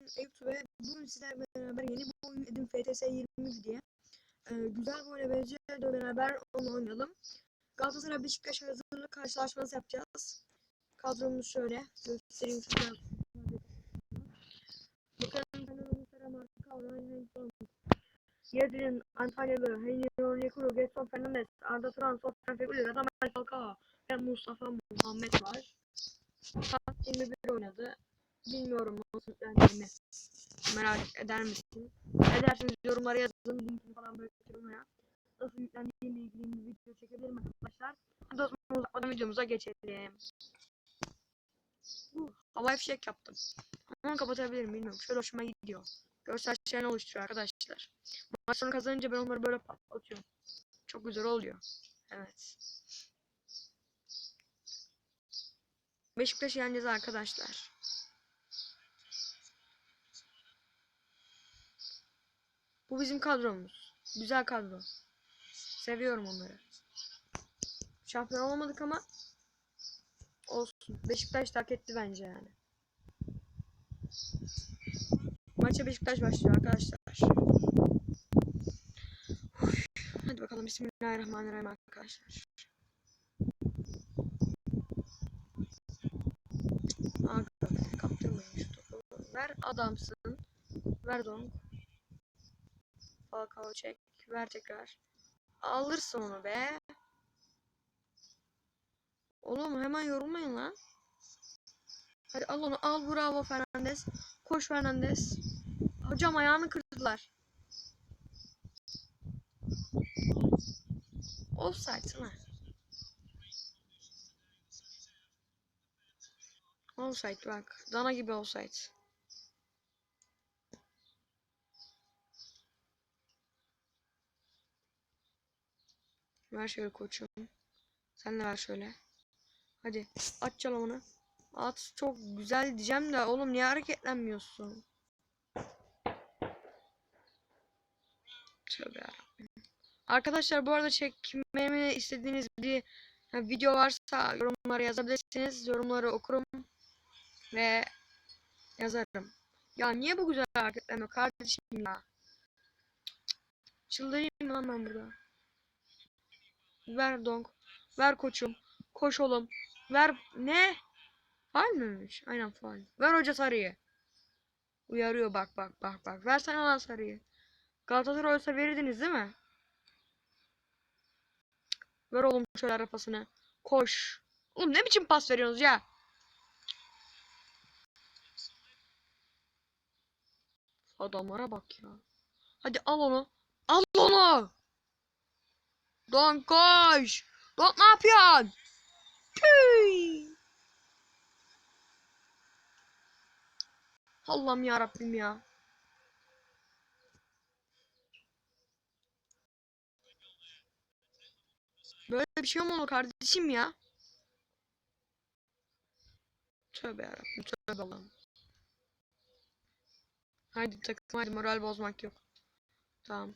Eyüp ve bugün sizlerle beraber yeni bir oyun Edim FTS 20 diye. Ee, güzel bir oyuna benziyor. Beraber onu oynayalım. Galatasaray Beşiktaş hazırlık karşılaşması yapacağız. Kadromuz şöyle. Göstereyim size. Bakalım kanalımız Marka Yedrin, Antalyalı, Henry Onyekuru, Getson Fernandez, Arda Turan, Sofyan Feguli, Radamel Falcao ve Mustafa Muhammed var. Saat 21 oynadı. Bilmiyorum nasıl yüklendiğini. Merak eder misin? Ederseniz yorumlara yazın. Linkini falan bırakırım ya. Nasıl yüklendiğiyle ilgili bir video çekebilirim arkadaşlar. Hadi o zaman videomuza geçelim. Uh, havai fişek yaptım. Ama kapatabilirim bilmiyorum. Şöyle hoşuma gidiyor. Görsel şeyler oluşturuyor arkadaşlar. Maç sonu kazanınca ben onları böyle patlatıyorum. Çok güzel oluyor. Evet. Beşiktaş yeneceğiz arkadaşlar. Bu bizim kadromuz. Güzel kadro. Seviyorum onları. Şampiyon olamadık ama olsun. Beşiktaş da hak etti bence yani. Maça Beşiktaş başlıyor arkadaşlar. Uf. Hadi bakalım Bismillahirrahmanirrahim arkadaşlar. Aga kaptırmayın şu topu. Ver adamsın. Ver donk. Falcao çek. Ver tekrar. Alırsın onu be. Oğlum hemen yorulmayın lan. Hadi al onu al bravo Fernandez. Koş Fernandez. Hocam ayağını kırdılar. Offside mı? Offside bak. Dana gibi offside. Ver şöyle koçum. Sen de ver şöyle. Hadi at çalımını. At çok güzel diyeceğim de oğlum niye hareketlenmiyorsun? Tövbe yarabbim. Arkadaşlar bu arada çekmemi istediğiniz bir video varsa yorumlara yazabilirsiniz. Yorumları okurum ve yazarım. Ya niye bu güzel hareketlenmiyor kardeşim ya? Çıldırayım lan ben burada. Ver donk. Ver koçum. Koş oğlum. Ver ne? Faal miymiş? Aynen faal. Ver hoca sarıyı. Uyarıyor bak bak bak bak. Versene lan sarıyı. Galatasaray olsa verirdiniz değil mi? Ver oğlum şöyle arafasını. Koş. Oğlum ne biçim pas veriyorsunuz ya? Adamlara bak ya. Hadi al onu. Al onu. Don koş. Don ne yapıyorsun? Tüy. Allah'ım ya Rabbim ya. Böyle bir şey mi olur kardeşim ya? Tövbe yarabbim tövbe Allah'ım. Haydi takım hadi moral bozmak yok. Tamam.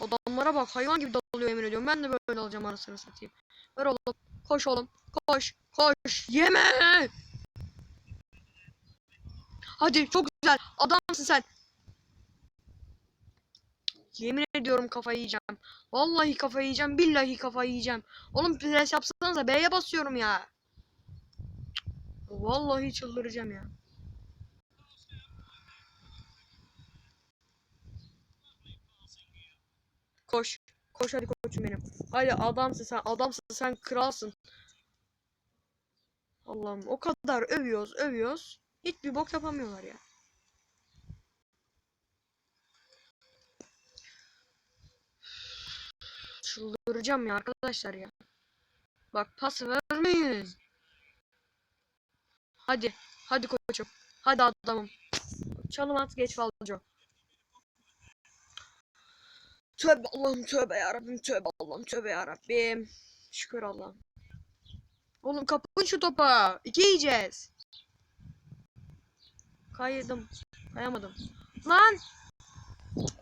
Adamlara bak hayvan gibi dalıyor emin ediyorum. Ben de böyle alacağım arasını satayım. Ver oğlum. Koş oğlum. Koş. Koş. Yeme. Hadi çok güzel. Adamsın sen. Yemin ediyorum kafayı yiyeceğim. Vallahi kafayı yiyeceğim. Billahi kafayı yiyeceğim. Oğlum pres yapsanıza B'ye basıyorum ya. Vallahi çıldıracağım ya. Koş. Koş hadi koçum benim. Hadi adamsın sen. Adamsın sen. Kralsın. Allah'ım o kadar övüyoruz övüyoruz. Hiçbir bok yapamıyorlar ya. Çıldıracağım ya arkadaşlar ya. Bak pas vermeyin. Hadi. Hadi koçum. Hadi adamım. Çalım at geç falco. Tövbe Allah'ım tövbe yarabbim tövbe Allah'ım tövbe yarabbim. Şükür Allah'ım. Oğlum kapın şu topa. İki yiyeceğiz. Kaydım. Kayamadım. Lan.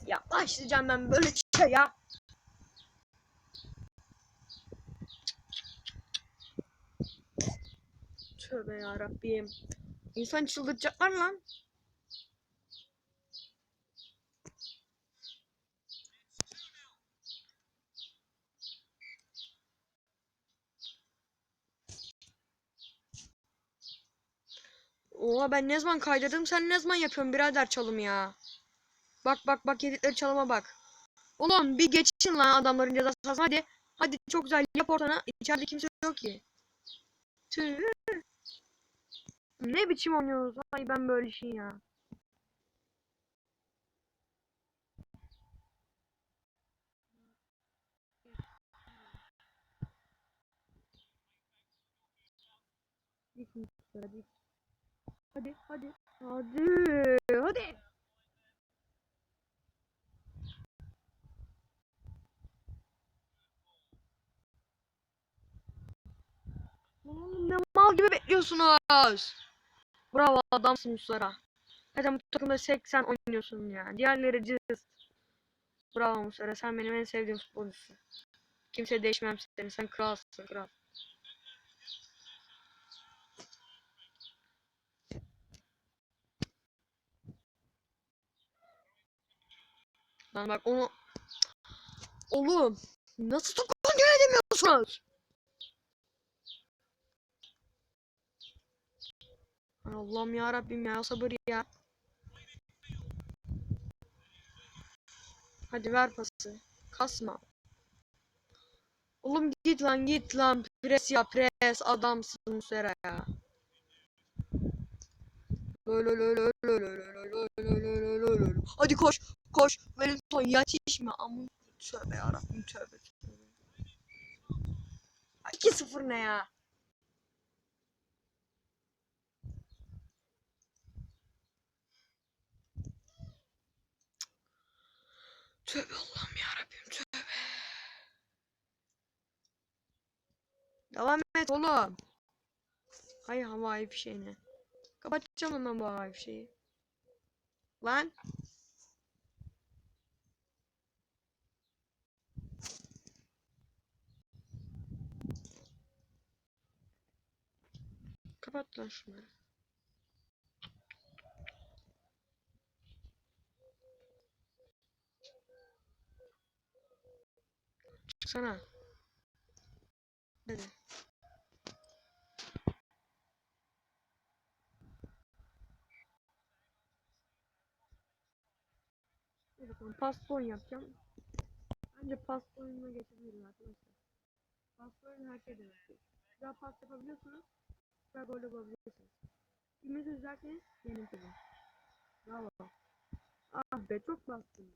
Ya başlayacağım ben böyle şey ya. Tövbe ya Rabbim. İnsan çıldıracaklar lan. Oha ben ne zaman kaydırdım sen ne zaman yapıyorsun birader çalım ya. Bak bak bak yedikleri çalıma bak. Oğlum bir geçin lan adamların cezası hadi. Hadi çok güzel yap ortana. İçeride kimse yok ki. Tüh. Ne biçim oynuyoruz? Ay ben böyle şey ya. Dik. Hadi hadi. Hadi. Hadi. Oğlum ne mal gibi bekliyorsunuz. Bravo adamsın Muslera. Zaten bu takımda 80 oynuyorsun ya. Diğerleri cız. Bravo Muslera sen benim en sevdiğim futbolcusun. Kimse değişmem seni. Sen kralsın kral. Lan bak onu... Oğlum nasıl top kontrol edemiyorsunuz? Allah'ım ya Rabbim ya sabır ya. Hadi ver pası. Kasma. Oğlum git lan git lan. Pres ya pres adamsın Musera ya. Hadi koş koş. Wellington yetişme. Aman tövbe yarabbim tövbe tövbe. Ay, 2-0 ne ya? Tövbe Allah'ım yarabbim tövbe. Devam et oğlum. Hay havai fişeğini. Kapatacağım hemen bu havai fişeği. Lan. Kapat lan şunları. Çıksana. Hadi. Ben pasta yapacağım. Bence pasta oyununa geçebiliriz arkadaşlar. Pasta oyunu herkes yapıyor. Güzel pasta yapabiliyorsunuz. Güzel gol yapabiliyorsunuz. Filmi izlerseniz yenim tabii. Bravo. Ah be çok bastım.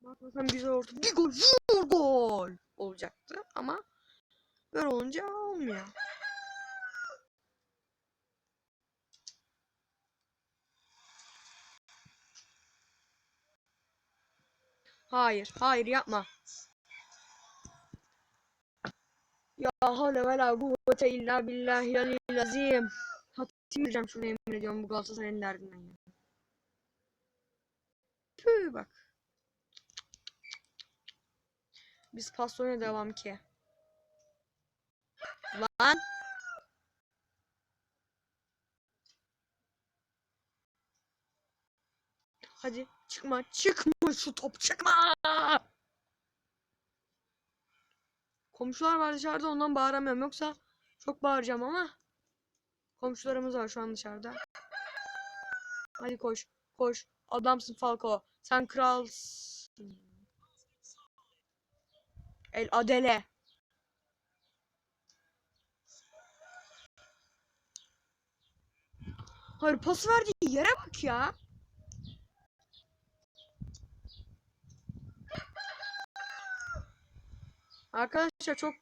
Basmasam güzel orta. Bir gol vur gol olacaktı ama böyle olunca olmuyor. Hayır, hayır yapma. Ya havle ve la kuvvete illa billahi aliyyil azim. Hatırlayacağım şunu yemin ediyorum bu Galatasaray'ın derdinden ya. Tüh bak. Biz pas oyuna devam ki. Lan. Hadi çıkma çıkma şu top çıkma. Komşular var dışarıda ondan bağıramıyorum yoksa çok bağıracağım ama komşularımız var şu an dışarıda. Hadi koş koş adamsın Falco sen kralsın. El Adele. Hayır pas verdiği yere bak ya. Arkadaşlar çok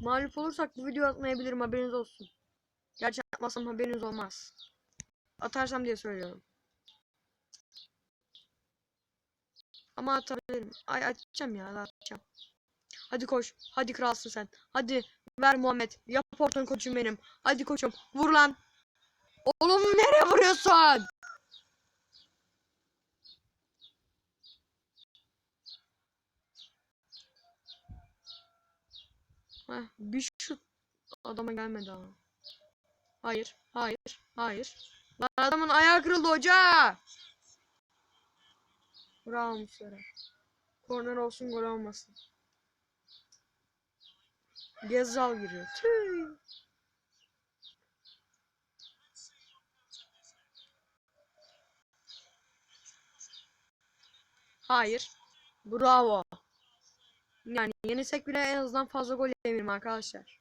mağlup olursak bu video atmayabilirim haberiniz olsun. Gerçi atmasam haberiniz olmaz. Atarsam diye söylüyorum. Ama atabilirim. Ay atacağım ya atacağım. Hadi koş. Hadi kralsın sen. Hadi ver Muhammed. Yap ortanı koçum benim. Hadi koçum. Vur lan. Oğlum nereye vuruyorsun? Heh, bir şut adama gelmedi ama. Hayır, hayır, hayır. Lan adamın ayağı kırıldı hoca. Bravo Muslera. Korner olsun gol olmasın. Gezzal giriyor. Tüy. Hayır. Bravo. Yani yenisek bile en azından fazla gol yemeyelim arkadaşlar.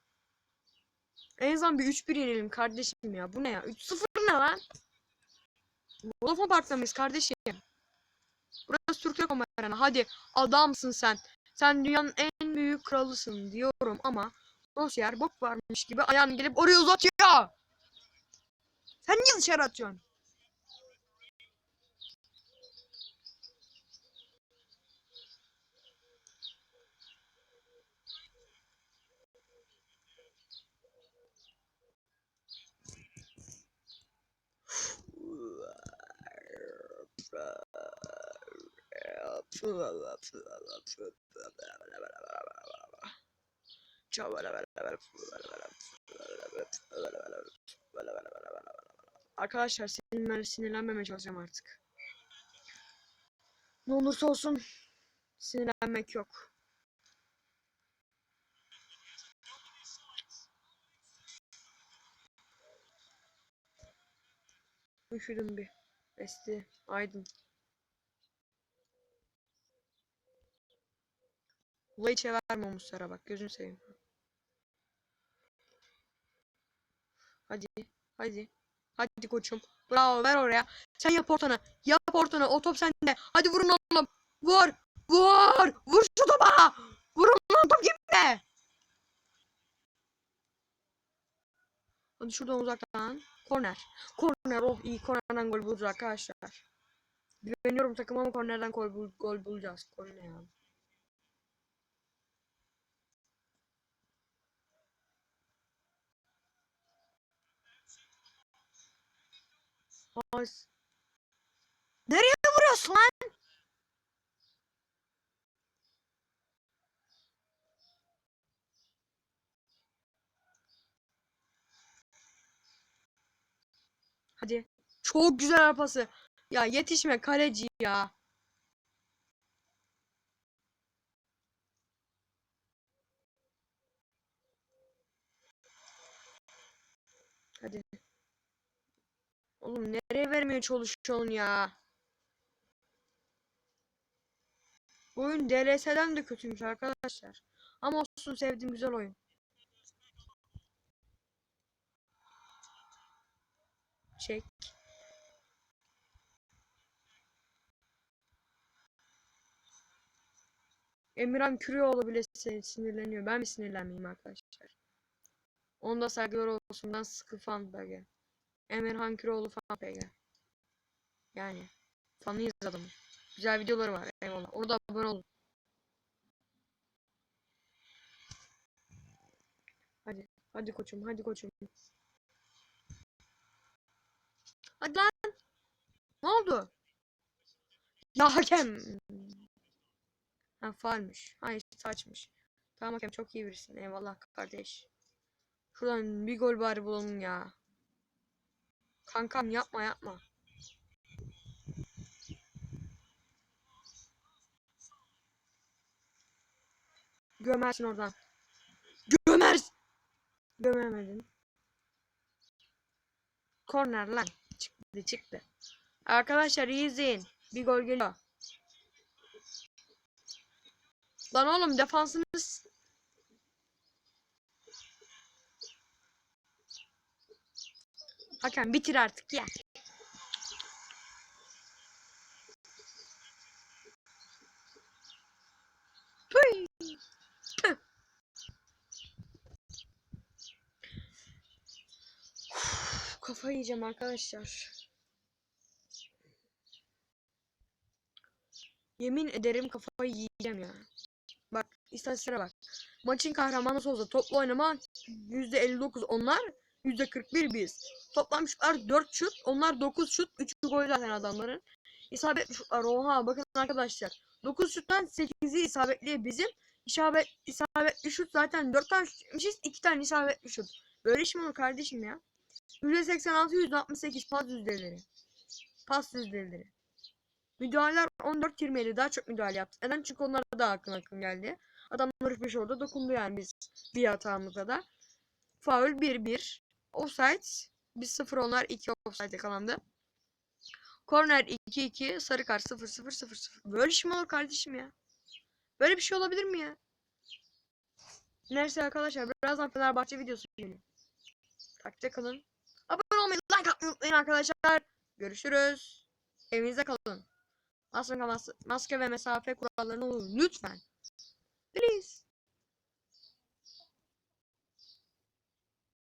En azından bir 3-1 yenelim kardeşim ya. Bu ne ya? 3-0 ne lan? Vodafone Park'ta mıyız kardeşim? Burası Türkiye Komarana. Hadi adamsın sen. Sen dünyanın en büyük kralısın diyorum ama Rosier bok varmış gibi ayağını gelip oraya uzatıyor. Sen niye dışarı atıyorsun? Arkadaşlar sinirlen sinirlenmemeye çalışacağım artık. Ne olursa olsun sinirlenmek yok. Üşüdüm bir. Esti. Aydın. Ula hiç verme o Muslara bak gözünü seveyim. Hadi. Hadi. Hadi koçum. Bravo ver oraya. Sen yap ortana. Yap ortana. O top sende. Hadi vurun oğlum. Vur. Vur. Vur şu topa. Vurun lan top kimde? Hadi şuradan uzaktan. Korner. Korner. Oh iyi kornerden gol bulacağız arkadaşlar. Güveniyorum takıma ama kornerden gol, bul gol bulacağız. Korner ya. Az. Nereye vuruyorsun lan? Hadi. Çok güzel arpası. Ya yetişme kaleci ya. Hadi. Oğlum nereye vermeye çalışıyorsun ya? Bu oyun DLS'den de kötüymüş arkadaşlar. Ama olsun sevdiğim güzel oyun. Çek. Emirhan Küreoğlu bile sin- sinirleniyor. Ben mi sinirlenmeyeyim arkadaşlar? Onda saygılar olsun. Ben sıkı fan BG. Emirhan Küreoğlu fan BG. Yani. Fanıyız adamı. Güzel videoları var. Eyvallah. Orada abone olun. Hadi. Hadi koçum. Hadi koçum. Hadi lan. Ne oldu? Ya hakem. Ha faalmiş. Hayır saçmış. Tamam hakem çok iyi birisin. Eyvallah kardeş. Şuradan bir gol bari bulalım ya. Kankam yapma yapma. Gömersin oradan. Gömersin. Gömemedin. Korner lan. Çıktı. Arkadaşlar iyi izleyin. Bir gol geliyor. Lan oğlum defansınız Hakan bitir artık ya. Kafayı yiyeceğim arkadaşlar. Yemin ederim kafayı yiyeceğim ya. Bak istatistiklere bak. Maçın kahramanı Souza. Toplu oynama %59 onlar. %41 biz. Toplam şutlar 4 şut. Onlar 9 şut. 3 gol zaten adamların. İsabetli şutlar. Oha bakın arkadaşlar. 9 şuttan 8'i isabetli bizim. İsabet, isabetli şut zaten 4 tane şut çekmişiz. 2 tane isabetli şut. Böyle iş mi olur kardeşim ya? %86 %68 pas yüzdeleri. Pas yüzdeleri. Müdahaleler 14-27 daha çok müdahale yaptı. Neden? Çünkü onlara daha akın akın geldi. Adamlar 3-5 orada dokundu yani biz bir hatamızda da. Foul 1-1. Offside. Biz 0 onlar 2 offside yakalandı. Korner 2-2. Sarı kart 0-0-0-0. Böyle şey mi olur kardeşim ya? Böyle bir şey olabilir mi ya? Neyse arkadaşlar birazdan Fenerbahçe videosu geliyor. Takipte kalın. Abone olmayı, like atmayı unutmayın arkadaşlar. Görüşürüz. Evinizde kalın. Maske, ve mesafe kurallarına uyun lütfen. Please.